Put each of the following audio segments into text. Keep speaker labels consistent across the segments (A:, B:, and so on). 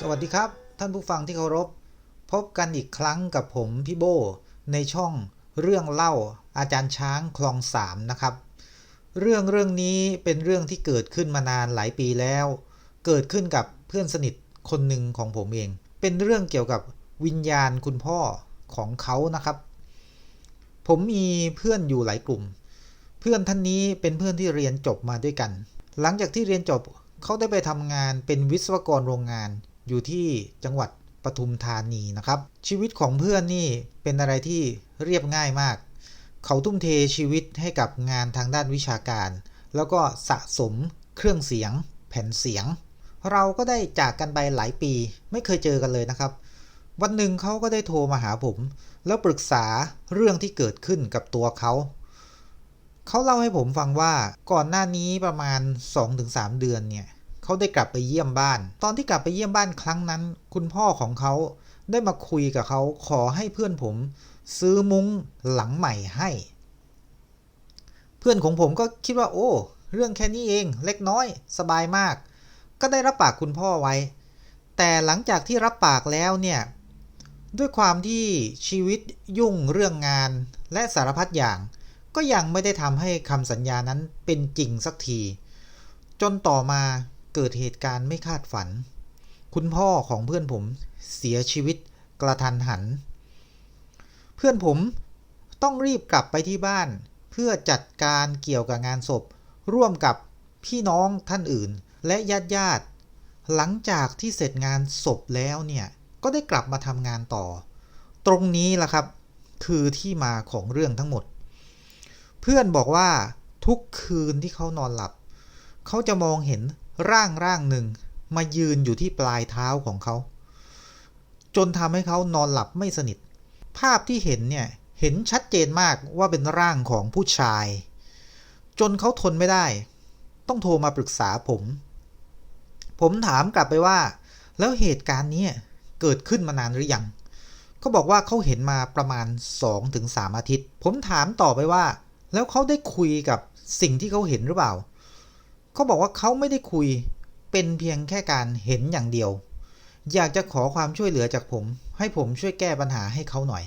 A: สวัสดีครับ ท่านผู้ฟังที่เคารพ พบกันอีกครั้งกับผมพี่โบในช่องเรื่องเล่าอาจารย์ช้างคลองสามนะครับ เรื่องเรื่องนี้เป็นเรื่องที่เกิดขึ้นมานานหลายปีแล้ว เกิดขึ้นกับเพื่อนสนิทคนหนึ่งของผมเอง เป็นเรื่องเกี่ยวกับวิญญาณคุณพ่อของเขานะครับ ผมมีเพื่อนอยู่หลายกลุ่ม เพื่อนท่านนี้เป็นเพื่อนที่เรียนจบมาด้วยกัน หลังจากที่เรียนจบเขาได้ไปทำงานเป็นวิศวกรโรงงาน อยู่ที่จังหวัดปทุมธานีนะครับ ชีวิตของเพื่อนนี่เป็นอะไรที่เรียบง่ายมาก เขาทุ่มเทชีวิตให้กับงานทางด้านวิชาการ แล้วก็สะสมเครื่องเสียง แผ่นเสียง เราก็ได้จากกันไปหลายปีไม่เคยเจอกันเลยนะครับ วันหนึ่งเขาก็ได้โทรมาหาผม แล้วปรึกษาเรื่องที่เกิดขึ้นกับตัวเขาเขาเล่าให้ผมฟังว่าก่อนหน้านี้ประมาณ 2-3 เดือนเนี่ย เขาได้กลับไปเยี่ยมบ้าน ตอนที่กลับไปเยี่ยมบ้านครั้งนั้น คุณพ่อของเขาได้มาคุยกับเขาขอให้เพื่อนผม ซื้อมุ้งหลังใหม่ให้ เพื่อนของผมก็คิดว่า โอ้ เรื่องแค่นี้เองเล็กน้อยสบายมาก ก็ได้รับปากคุณพ่อไว้ แต่หลังจากที่รับปากแล้วเนี่ยด้วยความที่ชีวิตยุ่งเรื่องงานและสารพัดอย่าง ก็ยังไม่ได้ทำให้คำสัญญานั้นเป็นจริงสักที จนต่อมา เกิดเหตุการณ์ไม่คาดฝัน คุณพ่อของเพื่อนผมเสียชีวิตกระทันหัน เพื่อนผมต้องรีบกลับไปที่บ้าน เพื่อจัดการเกี่ยวกับงานศพ ร่วมกับพี่น้องท่านอื่น และญาติญาติ หลังจากที่เสร็จงานศพแล้วเนี่ย ก็ได้กลับมาทำงานต่อ ตรงนี้ล่ะครับ คือที่มาของเรื่องทั้งหมด เพื่อนบอกว่าทุกคืนที่เขานอนหลับ เขาจะมองเห็น ร่างร่างหนึ่งมายืนอยู่ที่ปลายเท้าของเขา จนทำให้เขานอนหลับไม่สนิท ภาพที่เห็นเนี่ยเห็นชัดเจนมากว่าเป็นร่างของผู้ชาย จนเขาทนไม่ได้ ต้องโทรมาปรึกษาผม ผมถามกลับไปว่า แล้วเหตุการณ์นี้เกิดขึ้นมานานหรือยังเขาบอกว่าเขาเห็นมาประมาณ 2-3 อาทิตย์ ผมถามต่อไปว่า แล้วเขาได้คุยกับสิ่งที่เขาเห็นหรือเปล่า เขาบอกว่าเขาไม่ได้คุยเป็นเพียงแค่การเห็นอย่างเดียว อยากจะขอความช่วยเหลือจากผม ให้ผมช่วยแก้ปัญหาให้เขาหน่อย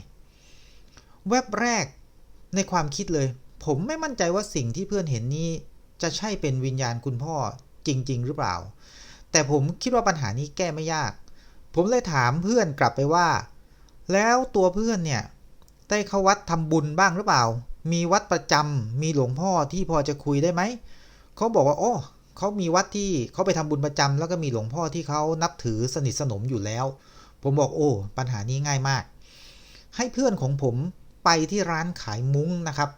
A: แวบแรกในความคิดเลย ผมไม่มั่นใจว่าสิ่งที่เพื่อนเห็นนี้ จะใช่เป็นวิญญาณคุณพ่อจริง ๆ หรือเปล่า แต่ผมคิดว่าปัญหานี้แก้ไม่ยาก ผมเลยถามเพื่อนกลับไปว่า แล้วตัวเพื่อนเนี่ยได้เข้าวัดทำบุญบ้างหรือเปล่า มีวัดประจำมีหลวงพ่อที่พอจะคุยได้ไหม เขาบอกว่า โอ้เขามีวัดที่เขาไปทำบุญประจำแล้วก็มีหลวงพ่อที่เขานับถือสนิทสนมอยู่แล้ว ผมบอกโอ้ ปัญหานี้ง่ายมาก ให้เพื่อนของผมไปที่ร้านขายมุ้งนะครับ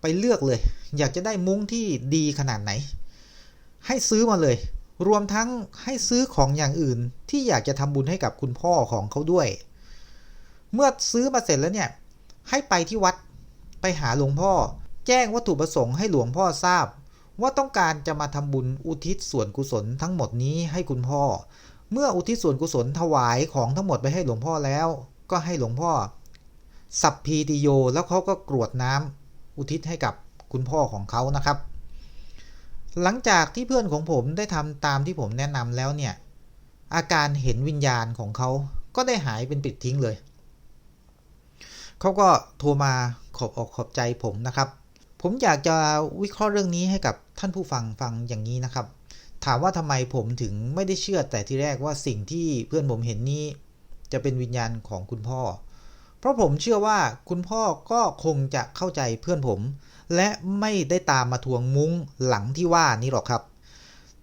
A: ไปเลือกเลย อยากจะได้มุ้งที่ดีขนาดไหน ให้ซื้อมาเลย รวมทั้งให้ซื้อของอย่างอื่นที่อยากจะทำบุญให้กับคุณพ่อของเขาด้วย เมื่อซื้อมาเสร็จแล้วเนี่ย ให้ไปที่วัดไปหาหลวงพ่อ แจ้งวัตถุประสงค์ให้หลวงพ่อทราบ ว่าต้องการจะมาทำบุญอุทิศส่วนกุศลทั้งหมดนี้ให้คุณพ่อ เมื่ออุทิศส่วนกุศลถวายของทั้งหมดไปให้หลวงพ่อแล้ว ก็ให้หลวงพ่อ สัพพีติโยแล้วเขาก็กรวดน้ำอุทิศให้กับคุณพ่อของเขานะครับ หลังจากที่เพื่อนของผมได้ทำตามที่ผมแนะนำแล้วเนี่ย อาการเห็นวิญญาณของเขาก็ได้หายเป็นปิดทิ้งเลย เขาก็โทรมาขอบอกขอบใจผมนะครับ ผมอยากจะวิเคราะห์เรื่องนี้ให้กับท่านผู้ฟังฟังอย่างนี้นะครับ ถามว่าทำไมผมถึงไม่ได้เชื่อแต่ที่แรกว่าสิ่งที่เพื่อนผมเห็นนี้ จะเป็นวิญญาณของคุณพ่อ เพราะผมเชื่อว่าคุณพ่อก็คงจะเข้าใจเพื่อนผม และไม่ได้ตามมาทวงมุ้งหลังที่ว่านี้หรอกครับ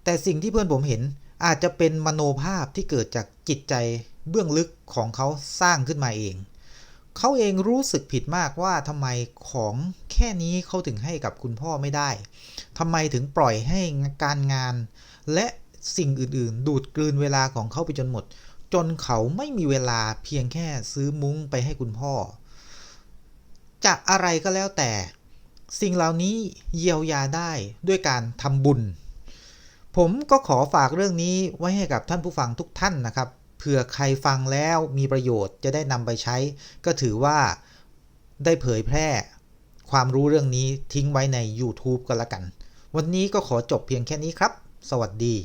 A: แต่สิ่งที่เพื่อนผมเห็นอาจจะเป็นมโนภาพที่เกิดจากจิตใจเบื้องลึกของเขาสร้างขึ้นมาเอง เขาเองรู้สึกผิดมากว่าทำไมของแค่นี้เขาถึงให้กับคุณพ่อไม่ได้ทำไมถึงปล่อยให้การงาน และสิ่งอื่นๆ ดูดกลืนเวลาของเขาไปจนหมด จนเขาไม่มีเวลาเพียงแค่ซื้อมุ้งไปให้คุณพ่อ จะอะไรก็แล้วแต่ สิ่งเหล่านี้เยียวยาได้ด้วยการทำบุญ ผมก็ขอฝากเรื่องนี้ไว้ให้กับท่านผู้ฟังทุกท่านนะครับ เผื่อใครฟังแล้วมีประโยชน์จะได้นำไปใช้ ก็ถือว่าได้เผยแพร่ความรู้เรื่องนี้ทิ้งไว้ใน YouTube ก็แล้วกัน วันนี้ก็ขอจบเพียงแค่นี้ครับ สวัสดี